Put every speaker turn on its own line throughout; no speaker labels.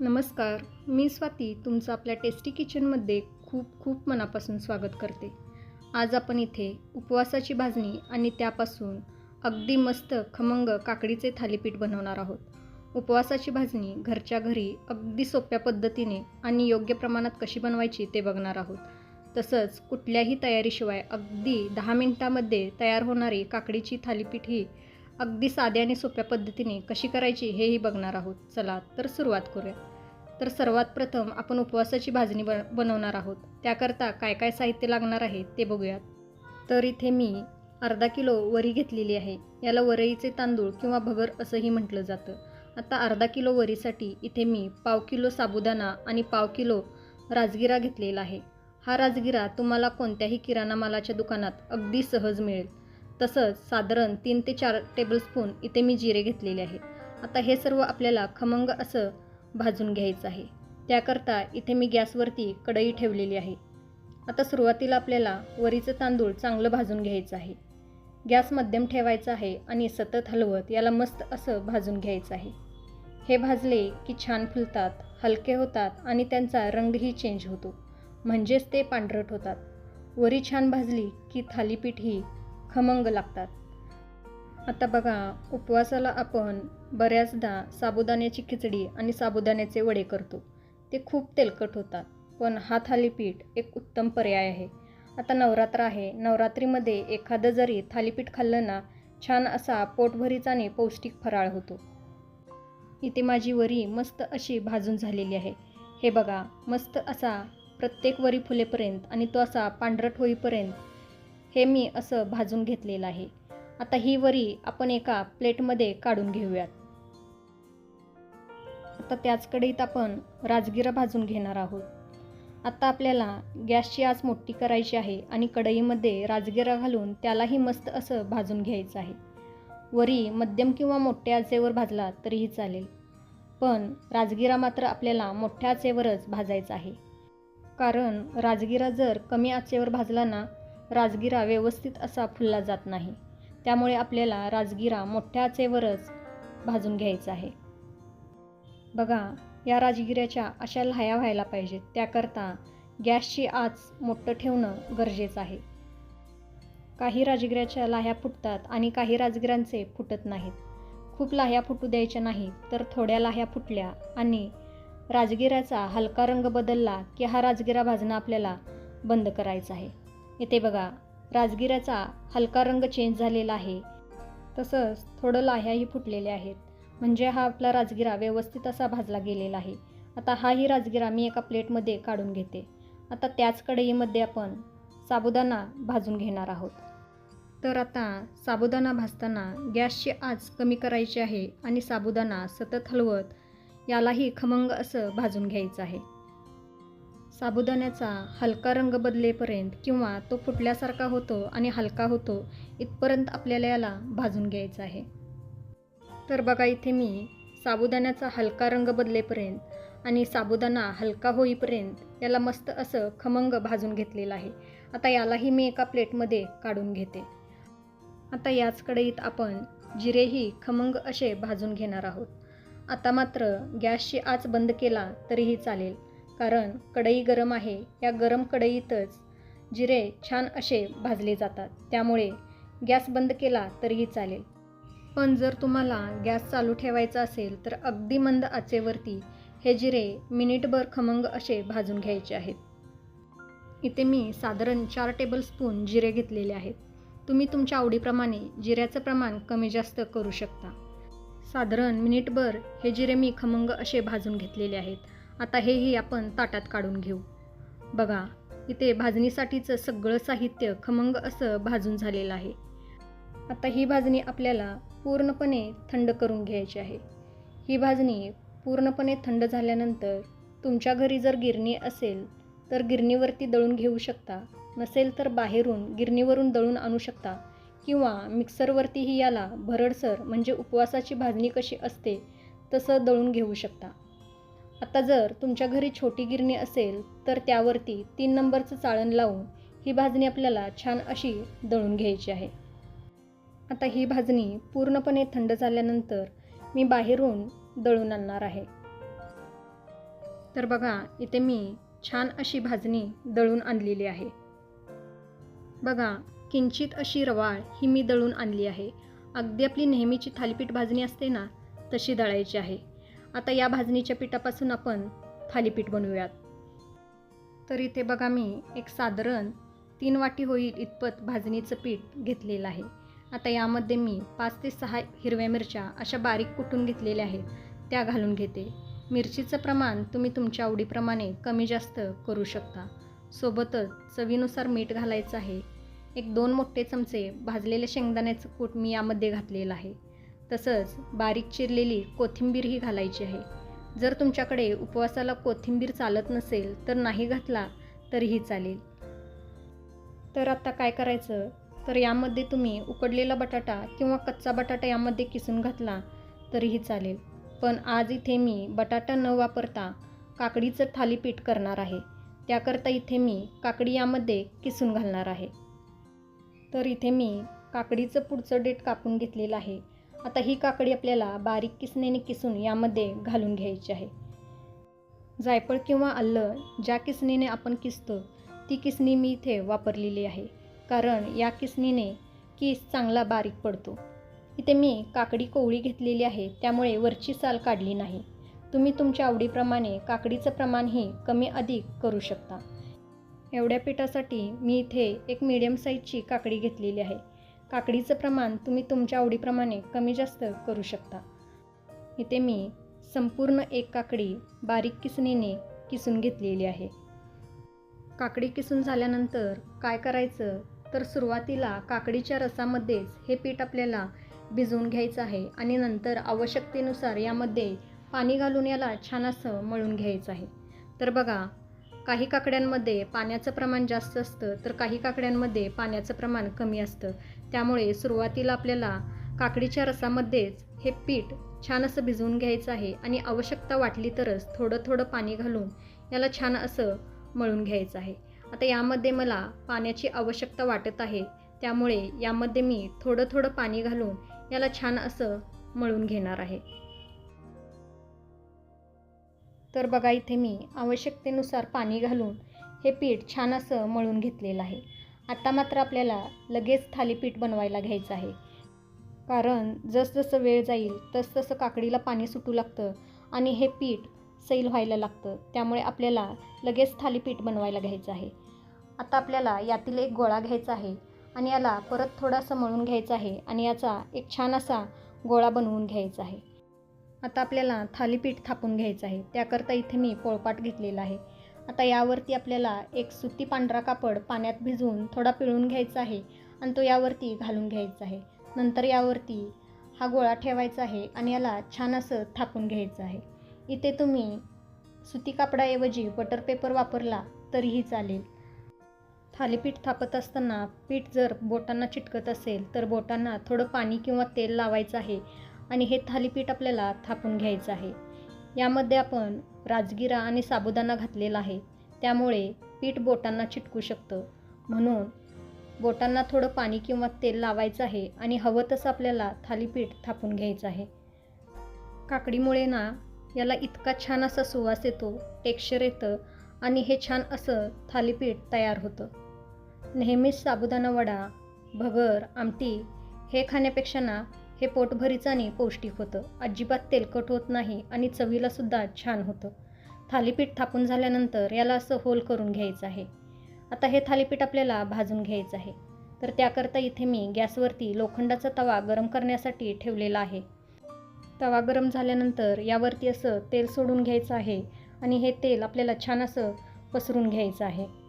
नमस्कार मी स्वाती तुमचं आपल्या टेस्टी किचनमध्ये खूप खूप मनापासून स्वागत करते. आज आपण इथे उपवासाची भाजणी आणि त्यापासून अगदी मस्त खमंग काकडीचे थालीपीठ बनवणार आहोत. उपवासाची भाजणी घरच्या घरी अगदी सोप्या पद्धतीने आणि योग्य प्रमाणात कशी बनवायची ते बघणार आहोत. तसंच कुठल्याही तयारीशिवाय अगदी दहा मिनटामध्ये तयार होणारी काकडीची थालीपीठ ही अगदी साध्या आणि सोप्या पद्धतीने कशी करायची हेही बघणार आहोत. चला तर सुरुवात करूया. तर सर्वात प्रथम आपण उपवासाची भाजणी बन बनवणार आहोत. त्याकरता काय काय साहित्य लागणार आहे ते बघूयात. तर इथे मी अर्धा किलो वरी घेतलेली आहे. याला वरईचे तांदूळ किंवा भगर असंही म्हटलं जातं. आता अर्धा किलो वरीसाठी इथे मी पाव किलो साबुदाणा आणि पाव किलो राजगिरा घेतलेला आहे. हा राजगिरा तुम्हाला कोणत्याही किराणा मालाच्या दुकानात अगदी सहज मिळेल. तसंच साधारण तीन ते चार टेबलस्पून इथे मी जिरे घेतलेले आहेत. आता हे सर्व आपल्याला खमंग असं भाजून घ्यायचं आहे. त्याकरता इथे मी गॅसवरती कढई ठेवलेली आहे. आता सुरुवातीला आपल्याला वरीचं तांदूळ चांगलं भाजून घ्यायचं आहे. गॅस मध्यम ठेवायचा आहे आणि सतत हलवत याला मस्त असं भाजून घ्यायचं आहे. हे भाजले की छान फुलतात हलके होतात आणि त्यांचा रंगही चेंज होतो. म्हणजेच ते पांढरट होतात. वरी छान भाजली की थालीपीठ ही खमंग लागतात. आता बघा उपवासाला आपण बऱ्याचदा साबुदाण्याची खिचडी आणि साबुदाण्याचे वडे करतो. ते खूप तेलकट होतात पण हा थालीपीठ एक उत्तम पर्याय आहे. आता नवरात्र आहे. नवरात्रीमध्ये एखादं जरी थालीपीठ खाल्लं ना छान असा पोटभरीचा आणि पौष्टिक फराळ होतो. इथे माझी वरी मस्त अशी भाजून झालेली आहे. हे बघा मस्त असा प्रत्येक वरी फुलेपर्यंत आणि तो असा पांढरट होईपर्यंत हे मी असं भाजून घेतलेलं आहे. आता ही वरी आपण एका प्लेटमध्ये काढून घेऊयात. आता त्याच कढईत आपण राजगिरा भाजून घेणार आहोत. आता आपल्याला गॅसची आज मोठी करायची आहे आणि कढईमध्ये राजगिरा घालून त्यालाही मस्त असं भाजून घ्यायचं आहे. वरी मध्यम किंवा मोठ्या आचेवर भाजला तरीही चालेल. पण राजगिरा मात्र आपल्याला मोठ्या आचेवरच भाजायचा आहे. कारण राजगिरा जर कमी आचेवर भाजला ना राजगिरा व्यवस्थित असा फुलला जात नाही. त्यामुळे आपल्याला राजगिरा मोठ्या आचेवरच भाजून घ्यायचा आहे. बघा या राजगिऱ्याच्या अशा लहाया व्हायला पाहिजेत. त्याकरता गॅसची आच मोठं ठेवणं गरजेचं आहे. काही राजगिऱ्याच्या लाह्या फुटतात आणि काही राजगिऱ्यांचे फुटत नाहीत. खूप लाह्या फुटू द्यायच्या नाहीत तर थोड्या लाह्या फुटल्या आणि राजगिऱ्याचा हलका रंग बदलला की हा राजगिरा भाजणं आपल्याला बंद करायचा आहे. इथे बघा राजगिऱ्याचा हलका रंग चेंज झालेला आहे. तसंच थोडं लाह्याही फुटलेल्या आहेत. म्हणजे हा आपला राजगिरा व्यवस्थित असा भाजला गेलेला आहे. आता हाही राजगिरा मी एका प्लेटमध्ये काढून घेते. आता त्याच कढईमध्ये आपण साबुदाणा भाजून घेणार आहोत. तर आता साबुदाणा भाजताना गॅसची आच कमी करायची आहे आणि साबुदाणा सतत हलवत यालाही खमंग असं भाजून घ्यायचं आहे. साबुदाण्याचा हलका रंग बदलेपर्यंत किंवा तो फुटल्यासारखा होतो आणि हलका होतो इथपर्यंत आपल्याला याला भाजून घ्यायचं आहे. तर बघा इथे मी साबुदाण्याचा हलका रंग बदलेपर्यंत आणि साबुदाणा हलका होईपर्यंत याला मस्त असं खमंग भाजून घेतलेलं आहे. आता यालाही मी एका प्लेटमध्ये काढून घेते. आता याच कढईत आपण जिरेही खमंग असे भाजून घेणार आहोत. आता मात्र गॅसची आच बंद केला तरीही चालेल. कारण कढई गरम आहे या गरम कढईतच जिरे छान असे भाजले जातात. त्यामुळे गॅस बंद केला तरीही चालेल. पण जर तुम्हाला गॅस चालू ठेवायचा असेल तर अगदी मंद आचेवरती हे जिरे मिनिटभर खमंग असे भाजून घ्यायचे आहेत. इथे मी साधारण चार टेबलस्पून जिरे घेतलेले आहेत. तुम्ही तुमच्या आवडीप्रमाणे जिऱ्याचं प्रमाण कमी जास्त करू शकता. साधारण मिनिटभर हे जिरे मी खमंग असे भाजून घेतलेले आहेत. आता हेही आपण ताटात काढून घेऊ. बघा इथे भाजणीसाठीचं सगळं साहित्य खमंग असं भाजून झालेलं आहे. आता ही भाजणी आपल्याला पूर्णपणे थंड करून घ्यायची आहे. ही भाजणी पूर्णपणे थंड झाल्यानंतर तुमच्या घरी जर गिरणी असेल तर गिरणीवरती दळून घेऊ शकता. नसेल तर बाहेरून गिरणीवरून दळून आणू शकता. किंवा मिक्सरवरतीही याला भरडसर म्हणजे उपवासाची भाजणी कशी असते तसं दळून घेऊ शकता. आता जर तुमच्या घरी छोटी गिरणी असेल तर त्यावरती तीन नंबरचं चाळण लावून ही भाजणी आपल्याला छान अशी दळून घ्यायची आहे. आता ही भाजणी पूर्णपणे थंड झाल्यानंतर मी बाहेरून दळून आणणार आहे. तर बघा इथे मी छान अशी भाजणी दळून आणलेली आहे. बघा किंचित अशी रवाळ ही मी दळून आणली आहे. अगदी आपली नेहमीची थालीपीठ भाजणी असते ना तशी दळायची आहे. आता या भाजणीच्या पिठापासून आपण थालीपीठ बनवूयात. तर इथे बघा मी एक साधारण तीन वाटी होईल इतपत भाजणीचं पीठ घेतलेलं आहे. आता यामध्ये मी पाच ते सहा हिरव्या मिरच्या अशा बारीक कुटून घेतलेल्या आहेत त्या घालून घेते. मिरचीचं प्रमाण तुम्ही तुमच्या आवडीप्रमाणे कमी जास्त करू शकता. सोबतच चवीनुसार मीठ घालायचं आहे. एक दोन मोठे चमचे भाजलेल्या शेंगदाण्याचं कूट मी यामध्ये घातलेलं आहे. तसंच बारीक चिरलेली कोथिंबीरही घालायची आहे. जर तुमच्याकडे उपवासाला कोथिंबीर चालत नसेल तर नाही घातला तरीही चालेल. तर आता काय करायचं? तर यामध्ये तुम्ही उकडलेला बटाटा किंवा कच्चा बटाटा यामध्ये किसून घातला तरीही चालेल. पण आज इथे मी बटाटा न वापरता काकडीचं थालीपीठ करणार आहे. त्याकरता इथे मी काकडी यामध्ये किसून घालणार आहे. तर इथे मी काकडीचं पुढचं डेट कापून घेतलेलं आहे. आता ही काकडी आपल्याला बारीक किसणीने किसून यामध्ये घालून घ्यायची आहे. जायफळ किंवा आलं ज्या किसणीने आपण किसतो ती किसणी मी इथे वापरलेली आहे. कारण या किसणीने किस चांगला बारीक पडतो. इथे मी काकडी कोवळी घेतलेली आहे त्यामुळे वरची साल काढली नाही. तुम्ही तुमच्या आवडीप्रमाणे काकडीचं प्रमाणही कमी अधिक करू शकता. एवढ्या पिठासाठी मी इथे एक मीडियम साईजची काकडी घेतलेली आहे. काकडीचं प्रमाण तुम्ही तुमच्या आवडीप्रमाणे कमी जास्त करू शकता. इथे मी संपूर्ण एक काकडी बारीक किसणीने किसून घेतलेली आहे. काकडी किसून झाल्यानंतर काय करायचं? तर सुरुवातीला काकडीच्या रसामध्येच हे पीठ आपल्याला भिजवून घ्यायचं आहे आणि नंतर आवश्यकतेनुसार यामध्ये पाणी घालून याला छान असं मळून घ्यायचं आहे. तर बघा काही काकड्यांमध्ये पाण्याचं प्रमाण जास्त असतं तर काही काकड्यांमध्ये पाण्याचं प्रमाण कमी असतं. त्यामुळे सुरुवातीला आपल्याला काकडीच्या रसामध्येच हे पीठ छान असं भिजवून घ्यायचं आहे आणि आवश्यकता वाटली तरच थोडं थोडं पाणी घालून याला छान असं मळून घ्यायचं आहे. आता यामध्ये मला पाण्याची आवश्यकता वाटत आहे त्यामुळे यामध्ये मी थोडं थोडं पाणी घालून याला छान असं मळून घेणार आहे. तर बघा इथे मी आवश्यकतेनुसार पाणी घालून हे पीठ छान असं मळून घेतलेलं आहे. आता मात्र आपल्याला लगेच थालीपीठ बनवायला घ्यायचं आहे. कारण जसजसं वेळ जाईल तसतसं काकडीला पाणी सुटू लागतं आणि हे पीठ सैल व्हायला लागतं. त्यामुळे आपल्याला लगेच थालीपीठ बनवायला घ्यायचं आहे. आता आपल्याला यातील एक गोळा घ्यायचा आहे आणि याला परत थोडासा मळून घ्यायचा आहे आणि याचा एक छान असा गोळा बनवून घ्यायचा आहे. आता आपल्याला थालीपीठ थापून घ्यायचं आहे. त्याकरता इथे मी पोळपाट घेतलेला आहे. आता यावरती आपल्याला एक सुती पांढरा कापड पाण्यात भिजवून थोडा पिळून घ्यायचा आहे आणि तो यावरती घालून घ्यायचा आहे. नंतर यावरती हा गोळा ठेवायचा आहे आणि याला छान असं थापून घ्यायचं आहे. इथे तुम्ही सुती कापडाऐवजी बटर पेपर वापरला तरीही चालेल. थालीपीठ थापत असताना पीठ जर बोटांना चिटकत असेल तर बोटांना थोडं पाणी किंवा तेल लावायचं आहे. आणि हे थालीपीठ आपल्याला थापून घ्यायचं आहे. यामध्ये आपण राजगिरा आणि साबुदाणा घातलेला आहे. त्यामुळे पीठ बोटांना चिटकू शकतं. म्हणून बोटांना थोडं पाणी किंवा तेल लावायचं आहे आणि हवं तसं आपल्याला थालीपीठ थापून घ्यायचं आहे. काकडीमुळे ना याला इतका छान असा सुवास येतो टेक्स्चर येतं आणि हे छान असं थालीपीठ तयार होतं. नेहमीच साबुदाणा वडा भगर आमटी हे खाण्यापेक्षा ना हे पोटभरीचं आणि पौष्टिक होतं. अजिबात तेलकट होत नाही आणि चवीलासुद्धा छान होतं. थालीपीठ थापून झाल्यानंतर याला असं होल करून घ्यायचं आहे. आता हे थालीपीठ आपल्याला भाजून घ्यायचं आहे. तर त्याकरता इथे मी गॅसवरती लोखंडाचा तवा गरम करण्यासाठी ठेवलेला आहे. तवा गरम झाल्यानंतर यावरती असं तेल सोडून घ्यायचं आहे आणि हे तेल आपल्याला छान असं पसरून घ्यायचं आहे.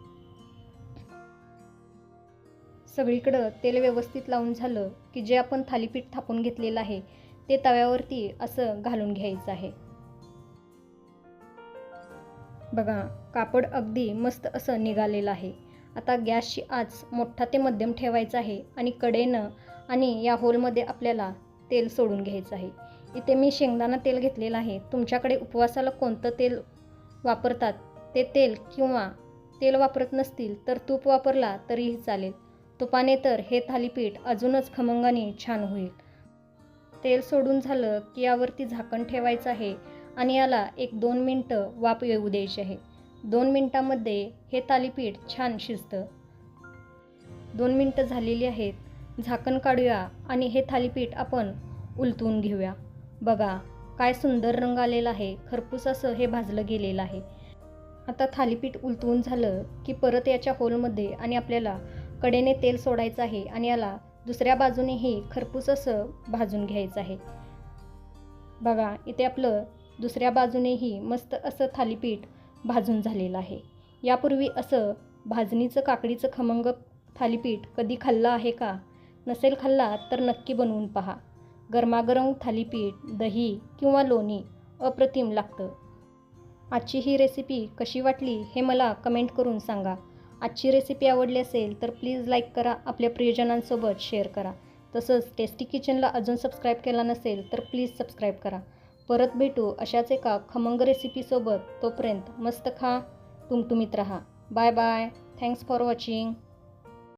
सगळीकडं तेल व्यवस्थित लावून झालं की जे आपण थालीपीठ थापून घेतलेलं आहे ते तव्यावरती असं घालून घ्यायचं आहे. बघा कापड अगदी मस्त असं निघालेलं आहे. आता गॅसची आच मोठा ते मध्यम ठेवायचा आहे आणि कडेनं आणि या होलमध्ये आपल्याला तेल सोडून घ्यायचं आहे. इथे मी शेंगदाणा तेल घेतलेलं आहे. तुमच्याकडे उपवासाला कोणतं तेल वापरतात? ते तेल किंवा तेल वापरत नसतील तर तूप वापरला तरीही चालेल. तुपाने तर हे थालीपीठ अजूनच खमंगाने छान होईल. तेल सोडून झालं की यावरती झाकण ठेवायचं आहे आणि याला एक दोन मिनटं वाप येऊ द्यायची आहे. दोन मिनटामध्ये हे थालीपीठ छान शिजतं. दोन मिनटं झालेली आहेत. झाकण काढूया आणि हे थालीपीठ आपण उलटून घेऊया. बघा काय सुंदर रंग आलेला आहे. खरपूस असं हे भाजलं गेलेलं आहे. आता थालीपीठ उलटवून झालं की परत याच्या होलमध्ये आणि आपल्याला कडेने तेल सोडायचं आहे आणि याला दुसऱ्या बाजूनेही खरपूस असं भाजून घ्यायचं आहे. बघा इथे आपलं दुसऱ्या बाजूनेही मस्त असं थालीपीठ भाजून झालेलं आहे. यापूर्वी असं भाजणीचं काकडीचं खमंग थालीपीठ कधी खाल्लं आहे का? नसेल खाल्ला तर नक्की बनवून पहा. गरमागरम थालीपीठ दही किंवा लोणी अप्रतिम लागतं. आजची ही रेसिपी कशी वाटली हे मला कमेंट करून सांगा. आजची रेसिपी आवडली असेल तर प्लीज लाईक करा आपल्या प्रियजनांसोबत शेअर करा. तसंच टेस्टी किचनला अजून सबस्क्राईब केला नसेल तर प्लीज सबस्क्राईब करा. परत भेटू अशाच एका खमंग रेसिपीसोबत तोपर्यंत मस्त खा टुमटुमीत राहा. Bye bye thanks for watching